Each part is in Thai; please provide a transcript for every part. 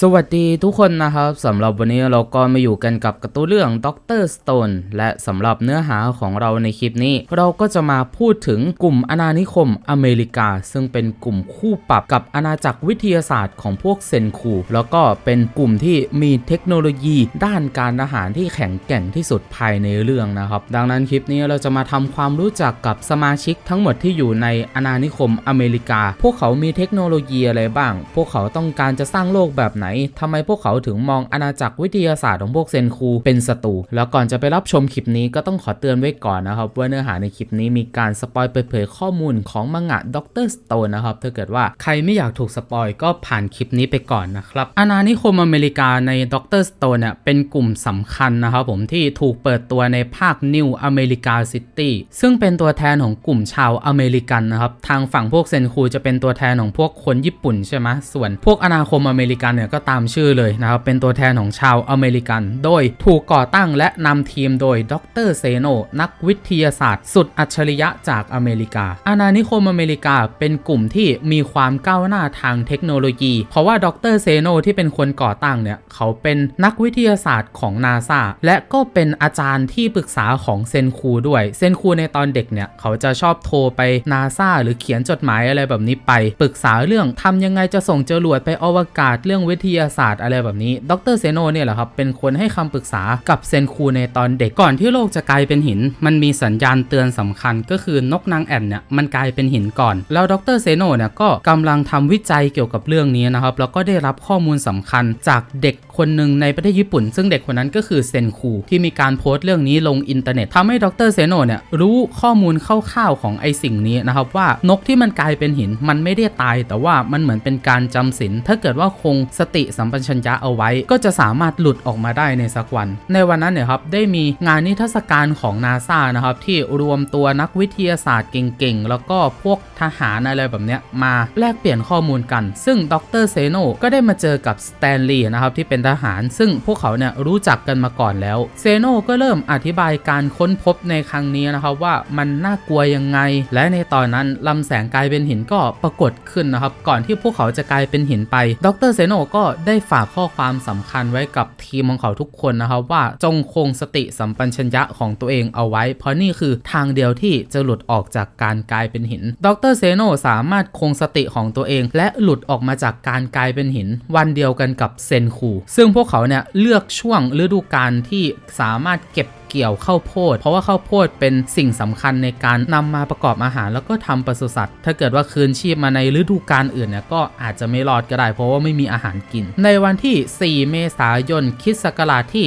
สวัสดีทุกคนนะครับสำหรับวันนี้เราก็มาอยู่กันกับกร์ตูเรื่องด็อกเตอร์สโตนและสำหรับเนื้อหาของเราในคลิปนี้ เราก็จะมาพูดถึงกลุ่มอาณานิคมอเมริกา ซึ่งเป็นกลุ่มคู่ปรับกับอาณาจักรวิทยาศาสตร์ของพวกเซนคู แล้วก็เป็นกลุ่มที่มีเทคโนโลยีด้านการทหารที่แข็งแกร่งที่สุดภายในเรื่องนะครับ ดังนั้นคลิปนี้เราจะมาทำความรู้จักกับสมาชิกทั้งหมดที่อยู่ในอาณานิคมอเมริกา พวกเขามีเทคโนโลยีอะไรบ้าง พวกเขาต้องการจะสร้างโลกแบบไหนทำไมพวกเขาถึงมองอาณาจักรวิทยาศาสตร์ของพวกเซนคูเป็นศัตรู แล้วก่อนจะไปรับชมคลิปนี้ก็ต้องขอเตือนไว้ก่อนนะครับ ว่าเนื้อหาในคลิปนี้มีการสปอยเปิดเผยข้อมูลของมังงะด็อกเตอร์สโตนนะครับ ถ้าเกิดว่าใครไม่อยากถูกสปอยก็ผ่านคลิปนี้ไปก่อนนะครับ อาณานิคมอเมริกาในด็อกเตอร์สโตนเนี่ยเป็นกลุ่มสำคัญนะครับผมที่ถูกเปิดตัวในภาคนิวอเมริกาซิตี้ซึ่งเป็นตัวแทนของกลุ่มชาวอเมริกันนะครับทางฝั่งพวกเซนคูจะเป็นตัวแทนของพวกคนญี่ปุ่นใช่ไหมส่วนพวกอาณาคมอเมริกันเนี่ยก็ตามชื่อเลยนะครับ เป็นตัวแทนของชาวอเมริกัน โดยถูกก่อตั้งและนำทีมโดยดรเซโน นักวิทยาศาสตร์ สุดอัจฉริยะจากอเมริกา อาณานิคมอเมริกาเป็นกลุ่มที่มีความก้าวหน้าทางเทคโนโลยี เพราะว่าดรเซโนที่เป็นคนก่อตั้งเนี่ย เขาเป็นนักวิทยาศาสตร์ของนาซาและก็เป็นอาจารย์ที่ปรึกษาของเซนคูด้วย เซนคูในตอนเด็กเนี่ย เขาจะชอบโทรไปนาซาหรือเขียนจดหมายอะไรแบบนี้ไป ปรึกษาเรื่องทำยังไงจะส่งจรวดไปอวกาศเรื่องวิทยาศาสตร์อะไรแบบนี้ ดรเซโนเนี่ยแหละครับ เป็นคนให้คำปรึกษากับเซนคูในตอนเด็กก่อนที่โลกจะกลายเป็นหิน มันมีสัญญาณเตือนสำคัญก็คือนกนางแอ่นเนี่ยมันกลายเป็นหินก่อน แล้วดรเซโนเนี่ยก็กำลังทำวิจัยเกี่ยวกับเรื่องนี้นะครับแล้วก็ได้รับข้อมูลสำคัญจากเด็กคนหนึ่งในประเทศญี่ปุ่น ซึ่งเด็กคนนั้นก็คือเซนคูที่มีการโพสต์เรื่องนี้ลงอินเทอร์เน็ตทำให้ดรเซโนเนี่ยรู้ข้อมูลคร่าวๆของไอสิ่งนี้นะครับว่านกที่มันกลายเป็นหินมันไม่ได้ตาย แต่ว่ามันเหมือนเป็นการจำศีลถ้าเกิดว่าคงสติสัมปชัญญะเอาไว้ ก็จะสามารถหลุดออกมาได้ในสักวัน ในวันนั้นเนี่ยครับได้มีงานนิทรรศการของนาซานะครับที่รวมตัวนักวิทยาศาสตร์เก่งๆ แล้วก็พวกทหารอะไรแบบเนี้ยมาแลกเปลี่ยนข้อมูลกัน ซึ่งดรเซโนก็ได้มาเจอกับสแตนลีย์นะครับที่เป็นทหาร ซึ่งพวกเขาเนี่ยรู้จักกันมาก่อนแล้วเซโนก็เริ่มอธิบายการค้นพบในครั้งนี้นะครับว่ามันน่ากลัวยังไง และในตอนนั้นลำแสงกลายเป็นหินก็ปรากฏขึ้นนะครับก่อนที่พวกเขาจะกลายเป็นหินไปดรเซโนก็ได้ฝากข้อความสำคัญไว้กับทีมของเขาทุกคนนะครับว่าจงคงสติสัมปัญญะของตัวเองเอาไว้ เพราะนี่คือทางเดียวที่จะหลุดออกจากการกลายเป็นหิน ดรเซโนสามารถคงสติของตัวเอง และหลุดออกมาจากการกลายเป็นหิน วันเดียวกันกับเซนคู ซึ่งพวกเขาเนี่ยเลือกช่วงฤดูกาลที่สามารถเก็บ เกี่ยวข้าวโพด เพราะว่าข้าวโพดเป็นสิ่งสำคัญในการนำมาประกอบอาหาร แล้วก็ทำปศุสัตว์ ถ้าเกิดว่าคืนชีพมาในฤดูกาลอื่นเนี่ยก็อาจจะไม่รอดก็ได้ เพราะว่าไม่มีอาหารกิน ในวันที่ 4 เมษายนคริสต์ศักราชที่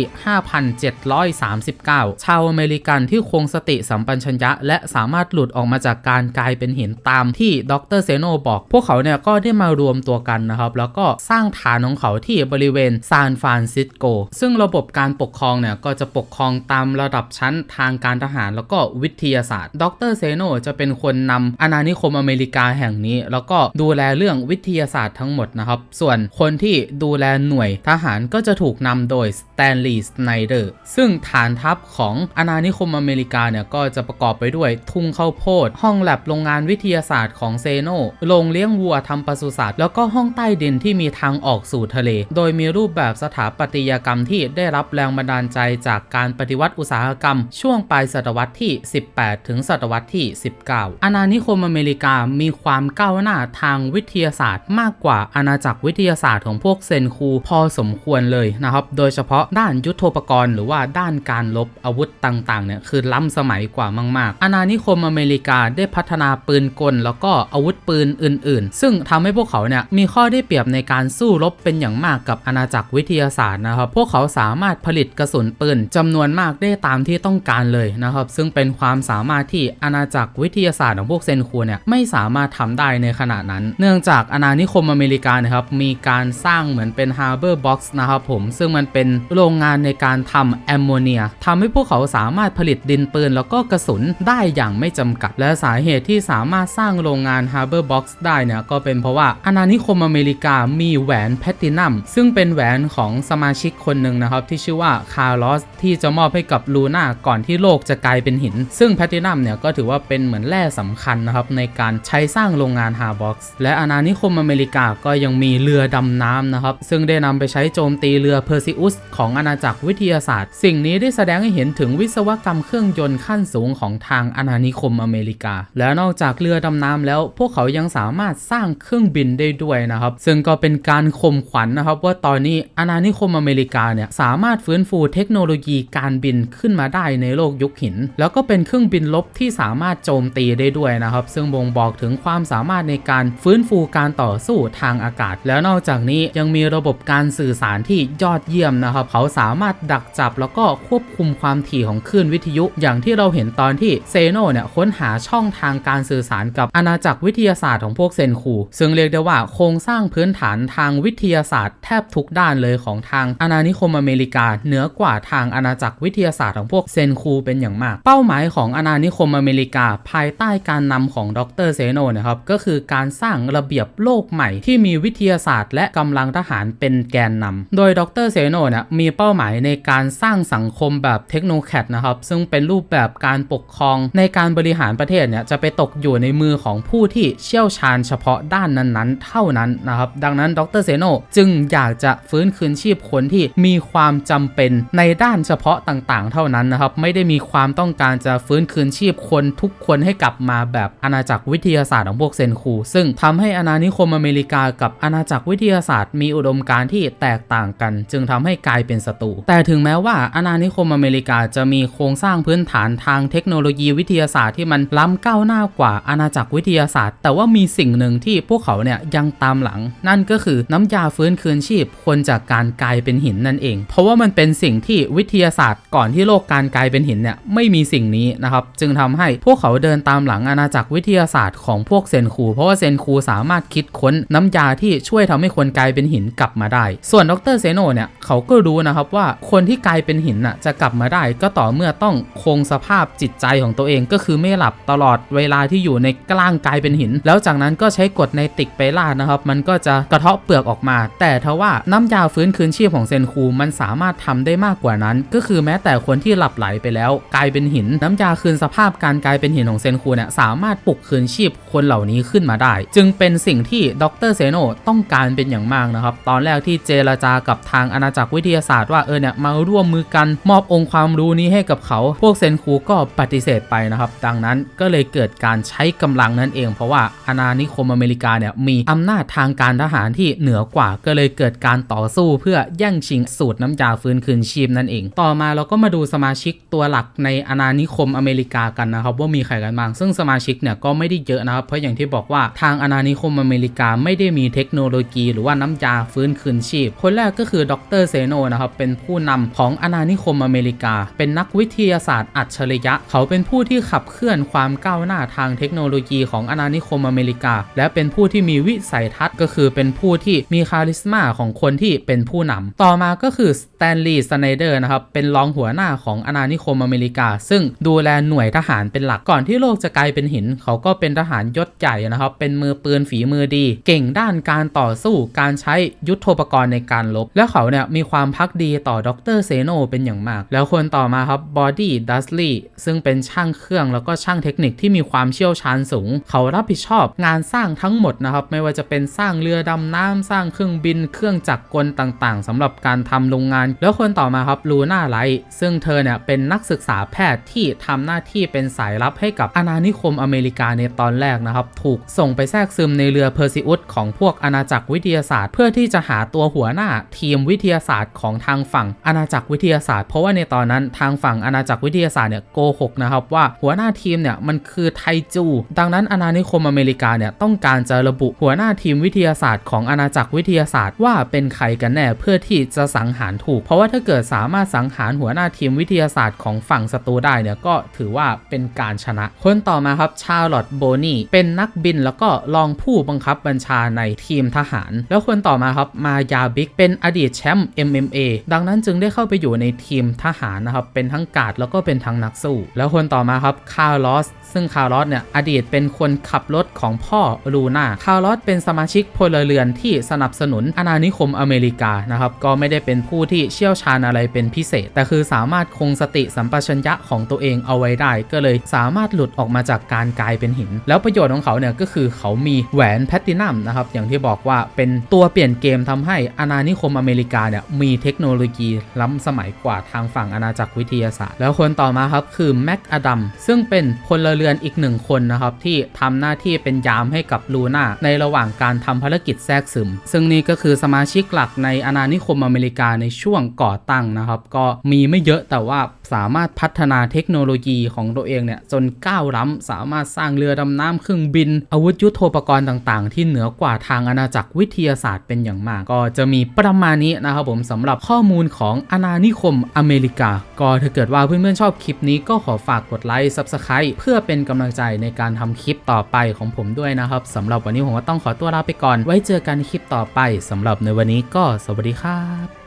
5739 ชาวอเมริกันที่คงสติสัมปชัญญะ และสามารถหลุดออกมาจากการกลายเป็นหินตามที่ดรเซโนบอก พวกเขาเนี่ยก็ได้มารวมตัวกันนะครับ แล้วก็สร้างฐานของเขาที่บริเวณซานฟรานซิสโก ซึ่งระบบการปกครองเนี่ยก็จะปกครองตามระดับชั้นทางการทหารแล้วก็วิทยาศาสตร์ ดรเซโนจะเป็นคนนำอาณานิคมอเมริกาแห่งนี้ แล้วก็ดูแลเรื่องวิทยาศาสตร์ทั้งหมดนะครับ ส่วนคนที่ดูแลหน่วยทหารก็จะถูกนำโดยสแตนลีย์สไนเดอร์ซึ่งฐานทัพของอาณานิคมอเมริกาเนี่ยก็จะประกอบไปด้วยทุ่งข้าวโพด ห้องแลบโรงงานวิทยาศาสตร์ของเซโนโรงเลี้ยงวัวทำปศุสัตว์แล้วก็ห้องใต้ดินที่มีทางออกสู่ทะเล โดยมีรูปแบบสถาปัตยกรรมที่ได้รับแรงบันดาลใจจากการปฏิวัติอุตสาหกรรม ช่วงปลายศตวรรษที่ 18 ถึงศตวรรษที่ 19 อาณานิคมอเมริกามีความก้าวหน้าทางวิทยาศาสตร์ มากกว่าอาณาจักรวิทยาศาสตร์ของพวกเซนคูพอสมควรเลยนะครับ โดยเฉพาะด้านยุทโธปกรณ์หรือว่าด้านการลบอาวุธต่างๆเนี่ยคือล้ำสมัยกว่ามาก ๆ อาณานิคมอเมริกาได้พัฒนาปืนกล แล้วก็อาวุธปืนอื่น ๆ ซึ่งทำให้พวกเขาเนี่ยมีข้อได้เปรียบในการสู้รบเป็นอย่างมากกับอาณาจักรวิทยาศาสตร์นะครับ พวกเขาสามารถผลิตกระสุนปืนจำนวนมากได้ตามที่ต้องการเลยนะครับ ซึ่งเป็นความสามารถที่อาณาจักรวิทยาศาสตร์ของพวกเซนคูเนี่ยไม่สามารถทำได้ในขณะนั้น เนื่องจากอาณานิคมอเมริกานะครับมีการสร้างเหมือนเป็นฮาร์เบอร์บ็อกซ์นะครับผมซึ่งมันเป็นโรงงานในการทำแอมโมเนียทำให้พวกเขาสามารถผลิตดินปืนแล้วก็กระสุนได้อย่างไม่จำกัด และสาเหตุที่สามารถสร้างโรงงานฮาร์เบอร์บ็อกซ์ได้เนี่ยก็เป็นเพราะว่าอาณานิคมอเมริกามีแหวนแพลตินัมซึ่งเป็นแหวนของสมาชิกคนหนึ่งนะครับที่ชื่อว่าคาร์ลอสที่จะมอบให้กับกับลูน่าก่อนที่โลกจะกลายเป็นหิน ซึ่งแพลตินัมเนี่ยก็ถือว่าเป็นเหมือนแร่สำคัญนะครับในการใช้สร้างโรงงานฮาร์บ็อกซ์และอาณานิคมอเมริกาก็ยังมีเรือดำน้ำนะครับซึ่งได้นำไปใช้โจมตีเรือเพอร์ซิอุสของอาณาจักรวิทยาศาสตร์ สิ่งนี้ได้แสดงให้เห็นถึงวิศวกรรมเครื่องยนต์ขั้นสูงของทางอาณานิคมอเมริกา และนอกจากเรือดำน้ำแล้ว พวกเขายังสามารถสร้างเครื่องบินได้ด้วยนะครับ ซึ่งก็เป็นการข่มขวัญนนะครับ ว่าตอนนี้อาณานิคมอเมริกาเนี่ยสามารถฟื้นฟูเทคโนโลยีการบินขึ้นมาได้ในโลกยุคหิน แล้วก็เป็นเครื่องบินลบที่สามารถโจมตีได้ด้วยนะครับ ซึ่งบ่งบอกถึงความสามารถในการฟื้นฟูการต่อสู้ทางอากาศ แล้วนอกจากนี้ยังมีระบบการสื่อสารที่ยอดเยี่ยมนะครับ เขาสามารถดักจับแล้วก็ควบคุมความถี่ของคลื่นวิทยุอย่างที่เราเห็นตอนที่เซโนเนี่ยค้นหาช่องทางการสื่อสารกับอาณาจักรวิทยาศาสตร์ของพวกเซนคู ซึ่งเรียกได้ว่าโครงสร้างพื้นฐานทางวิทยาศาสตร์แทบทุกด้านเลยของทางอาณานิคมอเมริกา เหนือกว่าทางอาณาจักรวิทยาศาสตร์ของพวกเซนคูเป็นอย่างมาก เป้าหมายของอาณานิคมอเมริกา ภายใต้การนำของดรเซโนนะครับก็คือการสร้างระเบียบโลกใหม่ที่มีวิทยาศาสตร์ และกำลังทหารเป็นแกนนำโดยดรเซโนเนี่ยมีเป้าหมายในการสร้างสังคมแบบเทคโนแคดนะครับซึ่งเป็นรูปแบบการปกครองในการบริหารประเทศเนี่ยจะไปตกอยู่ในมือของผู้ที่เชี่ยวชาญเฉพาะด้านนั้นๆ เท่านั้นนะครับดังนั้นดรเซโนจึงอยากจะฟื้นคืนชีพคนที่มีความจำเป็นในด้านเฉพาะต่างๆเท่านั้นนะครับ ไม่ได้มีความต้องการจะฟื้นคืนชีพคนทุกคนให้กลับมาแบบอาณาจักรวิทยาศาสตร์ของพวกเซนคู ซึ่งทำให้อาณานิคมอเมริกากับอาณาจักรวิทยาศาสตร์ มีอุดมการณ์ที่แตกต่างกัน จึงทำให้กลายเป็นศัตรูแต่ถึงแม้ว่าอาณานิคมอเมริกาจะมีโครงสร้างพื้นฐานทางเทคโนโลยีวิทยาศาสตร์ที่มันล้ำก้าวหน้ากว่าอาณาจักรวิทยาศาสตร์ แต่ว่ามีสิ่งหนึ่งที่พวกเขาเนี่ยยังตามหลัง นั่นก็คือน้ำยาฟื้นคืนชีพคนจากการกลายเป็นหินนั่นเอง เพราะว่ามันเป็นสิ่งที่วิทยาศาสตร์ก่อนที่โลกการกลายเป็นหินเนี่ยไม่มีสิ่งนี้นะครับจึงทำให้พวกเขาเดินตามหลังอาณาจักรวิทยาศาสตร์ของพวกเซนคู เพราะว่าเซนคูสามารถคิดค้นน้ำยาที่ช่วยทำให้คนกลายเป็นหินกลับมาได้ ส่วนดรเซโนเนี่ยเขาก็รู้นะครับว่าคนที่กลายเป็นหินน่ะจะกลับมาได้ ก็ต่อเมื่อต้องคงสภาพจิตใจของตัวเองก็คือไม่หลับตลอดเวลาที่อยู่ในกล้างกลายเป็นหิน แล้วจากนั้นก็ใช้กดไนติกไปล่านะครับ มันก็จะกระเทาะเปลือกออกมา แต่ทว่าน้ำยาฟื้นคืนชีพของเซนคูมันสามารถทำได้มากกว่านั้น ก็คือแม้แต่คนที่หลับไหลไปแล้ว กลายเป็นหิน น้ำยาคืนสภาพการกลายเป็นหินของเซนคูเนี่ยสามารถปลุกคืนชีพคนเหล่านี้ขึ้นมาได้ จึงเป็นสิ่งที่ดรเซโนต้องการเป็นอย่างมากนะครับ ตอนแรกที่เจรจากับทางอาณาจักรวิทยาศาสตร์ว่าเออเนี่ยมาร่วมมือกันมอบองค์ความรู้นี้ให้กับเขา พวกเซนคูก็ปฏิเสธไปนะครับ ดังนั้นก็เลยเกิดการใช้กำลังนั่นเอง เพราะว่าอาณานิคมอเมริกาเนี่ยมีอำนาจทางการทหารที่เหนือกว่าก็เลยเกิดการต่อสู้เพื่อแย่งชิงสูตรน้ำยาฟื้นคืนชีพนั่นเอง ต่อมาเราก็มาดูดูสมาชิกตัวหลักในอาณานิคมอเมริกากันนะครับว่ามีใครกันบ้างซึ่งสมาชิกเนี่ยก็ไม่ได้เยอะนะครับเพราะอย่างที่บอกว่าทางอาณานิคมอเมริกาไม่ได้มีเทคโนโลยี หรือว่าน้ำยาฟื้นคืนชีพ คนแรกก็คือดรเซโนนะครับเป็นผู้นำของอาณานิคมอเมริกา เป็นนักวิทยาศาสตร์อัจฉริยะ เขาเป็นผู้ที่ขับเคลื่อนความก้าวหน้าทางเทคโนโลยีของอาณานิคมอเมริกา และเป็นผู้ที่มีวิสัยทัศน์ก็คือเป็นผู้ที่มีคาริสมาของคนที่เป็นผู้นำต่อมาก็คือสแตนลีย์สไนเดอร์นะครับเป็นรองหัวหน้าของอาณานิคมอเมริกา ซึ่งดูแลหน่วยทหารเป็นหลักก่อนที่โลกจะกลายเป็นหิน เขาก็เป็นทหารยศใหญ่นะครับ เป็นมือปืนฝีมือดี เก่งด้านการต่อสู้การใช้ยุทธปกรณ์ในการลบและเขาเนี่ยมีความพักดีต่อดรเซโนเป็นอย่างมาก แล้วคนต่อมาครับบอดี้ดัสลีย์ซึ่งเป็นช่างเครื่องแล้วก็ช่างเทคนิคที่มีความเชี่ยวชาญสูง เขารับผิดชอบงานสร้างทั้งหมดนะครับไม่ว่าจะเป็นสร้างเรือดำน้ำสร้างเครื่องบิน เครื่องจักรกลต่างๆสำหรับการทำโรงงาน แล้วคนต่อมาครับลูน่าไลท์ซึ่งเธอเนี่ยเป็นนักศึกษาแพทย์ที่ทำหน้าที่เป็นสายลับให้กับอาณานิคมอเมริกาในตอนแรกนะครับ ถูกส่งไปแทรกซึมในเรือเพอร์ซิอุสของพวกอาณาจักรวิทยาศาสตร์ เพื่อที่จะหาตัวหัวหน้าทีมวิทยาศาสตร์ของทางฝั่งอาณาจักรวิทยาศาสตร์ เพราะว่าในตอนนั้นทางฝั่งอาณาจักรวิทยาศาสตร์เนี่ยโกหกนะครับว่าหัวหน้าทีมเนี่ยมันคือไทจู ดังนั้นอาณานิคมอเมริกาเนี่ยต้องการจะระบุหัวหน้าทีมวิทยาศาสตร์ของอาณาจักรวิทยาศาสตร์ว่าเป็นใครกันแน่เพื่อที่จะสังหารถูก เพราะว่าถ้าเกิดสามารถสังหารหัวหน้าทีมวิทยาศาสตร์ของฝั่งศัตรูได้เนี่ยก็ถือว่าเป็นการชนะ คนต่อมาครับชาร์ลอตโบนีเป็นนักบินแล้วก็รองผู้บังคับบัญชาในทีมทหาร แล้วคนต่อมาครับมายาบิกเป็นอดีตแชมป์ MMA ดังนั้นจึงได้เข้าไปอยู่ในทีมทหารนะครับเป็นทั้งกาดแล้วก็เป็นทั้งนักสู้ แล้วคนต่อมาครับคาร์ลอสซึ่งคาร์ลอสเนี่ยอดีตเป็นคนขับรถของพ่อลูน่าคาร์ลอสเป็นสมาชิกพลเรือนที่สนับสนุนอาณานิคมอเมริกานะครับก็ไม่ได้เป็นผู้ที่เชี่ยวชาญอะไรเป็นพิเศษ แต่คือสาามารถคงสติสัมปชัญญะของตัวเองเอาไว้ได้ ก็เลยสามารถหลุดออกมาจากการกลายเป็นหิน แล้วประโยชน์ของเขาเนี่ยก็คือเขามีแหวนแพลตตินัมนะครับอย่างที่บอกว่าเป็นตัวเปลี่ยนเกมทำให้อาณานิคมอเมริกาเนี่ยมีเทคโนโลยีล้ำสมัยกว่าทางฝั่งอาณาจักรวิทยาศาสตร์ แล้วคนต่อมาครับคือแม็กอดัมซึ่งเป็นพลเรือนอีกหนึ่งคนนะครับที่ทำหน้าที่เป็นยามให้กับลูน่าในระหว่างการทำภารกิจแทรกซึม ซึ่งนี่ก็คือสมาชิกหลักในอาณานิคมอเมริกาในช่วงก่อตั้งนะครับก็มีไม่เยอะแต่ว่าสามารถพัฒนาเทคโนโลยีของตัวเองเนี่ยจนก้าวล้ำสามารถสร้างเรือดำน้ำเครื่องบิน อาวุธยุโทโธปกรณ์ต่างๆ ที่เหนือกว่าทางอาณาจักรวิทยาศาสตร์เป็นอย่างมาก ก็จะมีประมาณนี้นะครับผมสำหรับข้อมูลของอาณานิคมอเมริกา ก็ถ้าเกิดว่าเพื่อนๆชอบคลิปนี้ก็ขอฝากกดไลค์ Subscribe เพื่อเป็นกำลังใจในการทำคลิปต่อไปของผมด้วยนะครับสำหรับวันนี้ผมก็ต้องขอตัวลาไปก่อน ไว้เจอกันคลิปต่อไปสำหรับในวันนี้ก็สวัสดีครับ